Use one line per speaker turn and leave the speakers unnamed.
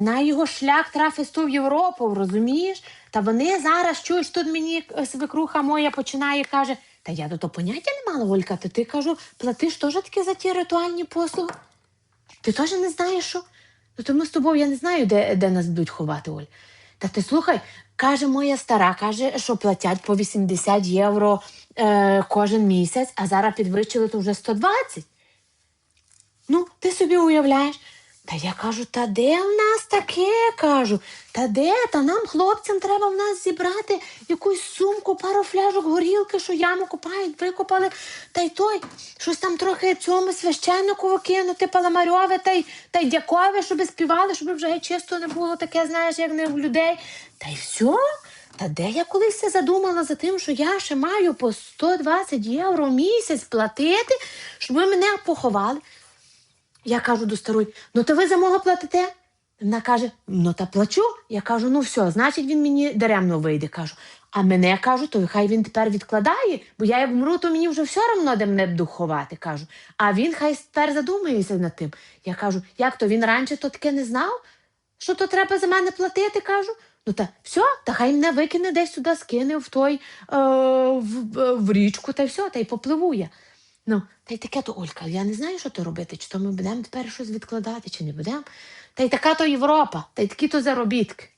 На його шлях трафить в Європу, розумієш? Та вони зараз чуєш, тут мені е, свекруха моя починає каже: Та я до того поняття не мала, Олька, та ти кажу, платиш теж таки за ті ритуальні послуги. Ти теж не знаєш, що? Ну, то ми з тобою я не знаю, де, де нас будуть ховати, Оль. Та ти слухай, каже моя стара, каже, що платять по 80 євро е, кожен місяць, а зараз підвищили то вже 120. Ну, ти собі уявляєш. Та я кажу, та де в нас таке? кажу, та де? Та нам, хлопцям, треба в нас зібрати якусь сумку, пару фляжок горілки, що яму копають, викопали, та й той, щось там трохи цьому священнику кинути, паламарьове, та й, та й дякове, щоб співали, щоб вже чисто не було таке, знаєш, як не в людей. Та й все. Та де я колись все задумала за тим, що я ще маю по 120 євро в місяць платити, щоб ви мене поховали. Я кажу до старої, ну то ви за мого платите? Вона каже: ну та плачу. Я кажу, ну все, значить він мені даремно вийде. кажу. А мене кажу, то хай він тепер відкладає, бо я як вмру, то мені вже все одно де мене буду ховати. кажу. А він хай тепер задумається над тим. Я кажу, як то він раніше то таке не знав? Що то треба за мене платити? кажу. Ну та все, та хай мене викине десь сюди, скине в той е, в, в, в річку, та все, та й попливу я. Ну, та й таке то Олька, я не знаю, що то робити, чи то ми будемо тепер щось відкладати, чи не будемо. Та й така то Європа, та й такі то заробітки.